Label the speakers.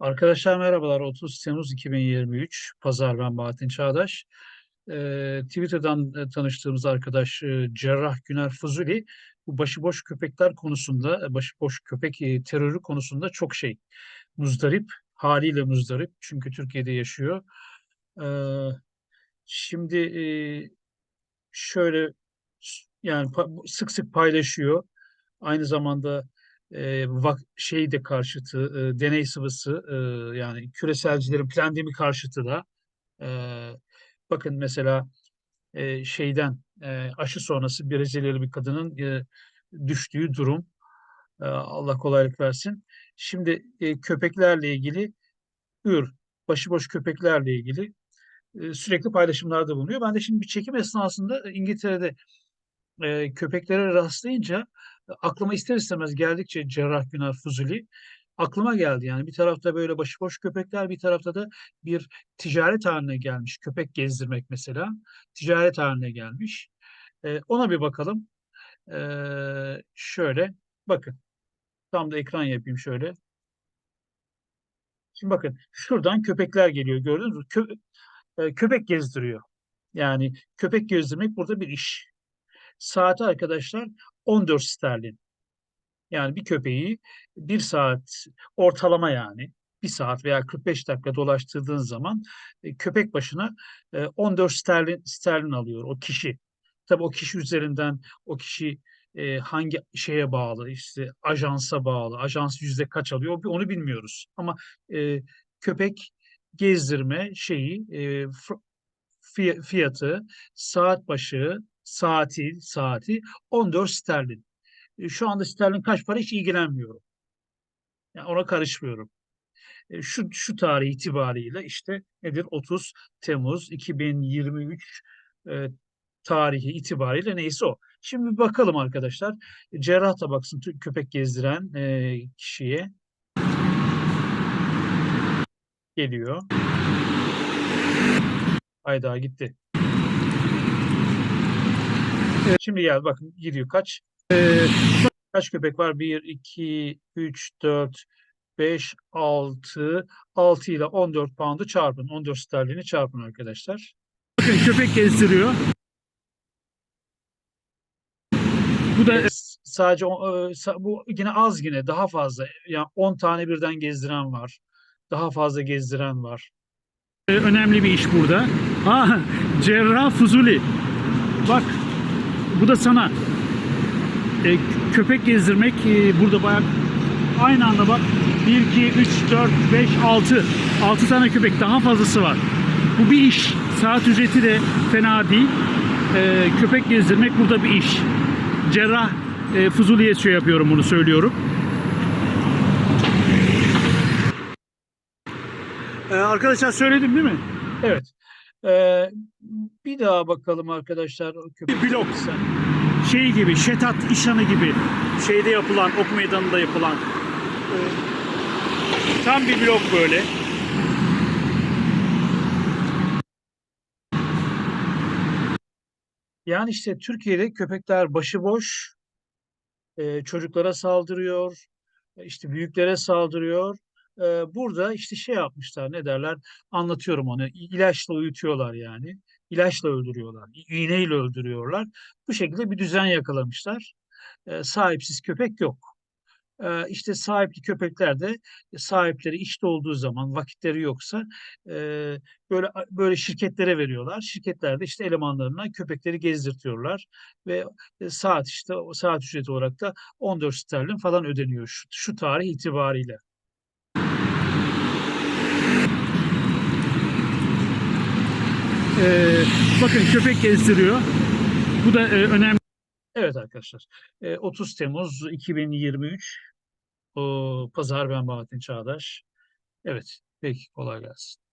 Speaker 1: Arkadaşlar merhabalar. 30 Temmuz 2023 Pazar ben Bahattin Çağdaş. Ee, Twitter'dan e, tanıştığımız arkadaş e, Cerrah Güner Fuzuli bu başıboş köpekler konusunda, e, başıboş köpek terörü konusunda çok şey muzdarip, haliyle muzdarip çünkü Türkiye'de yaşıyor. Ee, şimdi şöyle yani sık sık paylaşıyor. Aynı zamanda e, vak şey de karşıtı, e, deney sıvısı e, yani küreselcilerin plandemi karşıtı da. E, bakın mesela e, şeyden e, aşı sonrası Brezilyalı bir kadının e, düştüğü durum. E, Allah kolaylık versin. Şimdi e, köpeklerle ilgili ür, başıboş köpeklerle ilgili e, sürekli paylaşımlarda bulunuyor. Ben de şimdi bir çekim esnasında İngiltere'de e, köpeklere rastlayınca aklıma ister istemez geldikçe Cerrah Güner Fuzuli aklıma geldi. Yani bir tarafta böyle başıboş köpekler, bir tarafta da bir ticaret haline gelmiş. Köpek gezdirmek mesela ticaret haline gelmiş. E, ona bir bakalım. E, şöyle bakın. Tam da ekran yapayım şöyle. Şimdi bakın şuradan köpekler geliyor gördünüz mü? Kö- e, köpek gezdiriyor. Yani köpek gezdirmek burada bir iş. Saati arkadaşlar 14 sterlin. Yani bir köpeği bir saat ortalama yani bir saat veya 45 dakika dolaştırdığın zaman e, köpek başına e, 14 sterlin, sterlin alıyor o kişi. Tabii o kişi üzerinden o kişi e, hangi şeye bağlı işte ajansa bağlı. Ajans yüzde kaç alıyor onu bilmiyoruz. Ama e, köpek gezdirme şeyi e, fiyatı saat başı saati saati 14 sterlin. E, Şu anda sterlin kaç para hiç ilgilenmiyorum. Yani ona karışmıyorum. E, Şu, şu tarih itibariyle işte nedir? 30 Temmuz 2023 e, tarihi itibariyle neyse o. Şimdi bakalım arkadaşlar. Cerrah da baksın tü- köpek gezdiren e, kişiye geliyor. Hayda gitti. Evet, şimdi gel bakın gidiyor kaç? E, kaç köpek var? 1, 2, 3, 4, 5, 6, 6 ile 14 pound'u çarpın. 14 sterlini çarpın arkadaşlar. Bakın köpek gezdiriyor. Bu da sadece e, bu yine az yine daha fazla. Yani 10 tane birden gezdiren var. Daha fazla gezdiren var. Önemli bir iş burada. Ha, Cerrah Fuzuli. Bak bu da sana. E, köpek gezdirmek e, burada bayağı aynı anda bak 1, 2, 3, 4, 5, 6 6 tane köpek daha fazlası var. Bu bir iş. Saat ücreti de fena değil. E, köpek gezdirmek burada bir iş. Cerrah e, Fuzuli'ye şey yapıyorum bunu söylüyorum. E, arkadaşlar söyledim değil mi? Evet. E, bir daha bakalım arkadaşlar. Köpek
Speaker 2: Blok.
Speaker 1: sen.
Speaker 2: Şey gibi, Şetat İşanı gibi şeyde yapılan, ok meydanında yapılan e, tam bir blok böyle.
Speaker 1: Yani işte Türkiye'de köpekler başıboş, e, çocuklara saldırıyor, işte büyüklere saldırıyor. E, burada işte şey yapmışlar, ne derler? Anlatıyorum onu. ilaçla uyutuyorlar yani. İlaçla öldürüyorlar, iğneyle öldürüyorlar. Bu şekilde bir düzen yakalamışlar. E, sahipsiz köpek yok. E, işte sahipli köpekler de sahipleri işte olduğu zaman vakitleri yoksa e, böyle böyle şirketlere veriyorlar. Şirketler de işte elemanlarına köpekleri gezdirtiyorlar ve e, saat işte saat ücreti olarak da 14 sterlin falan ödeniyor şu, şu tarih itibariyle.
Speaker 2: E, bakın köpek gezdiriyor. Bu da e, önemli.
Speaker 1: Evet arkadaşlar. e, 30 Temmuz 2023 o, Pazar ben Bahattin Çağdaş. Evet. Peki kolay gelsin.